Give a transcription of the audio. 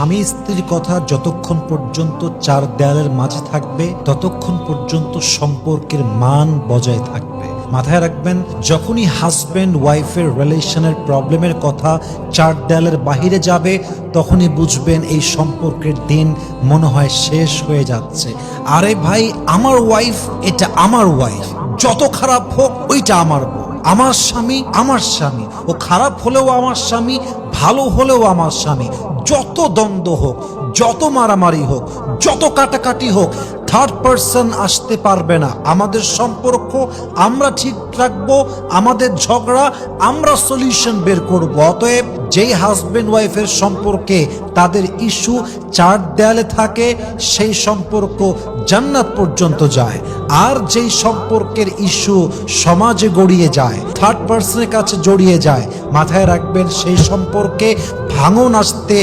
স্বামী স্ত্রীর কথা যতক্ষণ পর্যন্ত চার দেয়ালের মাঝে থাকবে, ততক্ষণ পর্যন্ত সম্পর্কের মান বজায় থাকবে। মাথায় রাখবেন, যখনই হাজব্যান্ড ওয়াইফের রিলেশনের প্রবলেমের কথা চার দেয়ালের বাহিরে যাবে, তখনই বুঝবেন এই সম্পর্কের দিন মনে হয় শেষ হয়ে যাচ্ছে। আরে ভাই, আমার ওয়াইফ এটা আমার ওয়াইফ যত খারাপ হোক, ওইটা আমার আমার স্বামী আমার স্বামী। ও খারাপ হলেও আমার স্বামী, ভালো হলেও আমার স্বামী। যত দ্বন্দ্ব হোক, যত মারামারি হোক, যত কাটাকাটি হোক থার্ড পার্সন আসতে পারবে না। আমাদের সম্পর্ক, আমরা ঠিক রাখব, আমাদের ঝগড়া, আমরা সলিউশন বের করব। অতএব যেই হাজবেন্ড ওয়াইফের সম্পর্কে তাদের ইস্যু চার দেয়ালে থাকে, সেই সম্পর্ক জান্নাত পর্যন্ত যায়। আর যেই সম্পর্কের ইস্যু সমাজে গড়িয়ে যায় থার্ড পার্সনের কাছে জড়িয়ে যায়, মাথায় রাখবেন সেই সম্পর্কে ভাঙন আসতে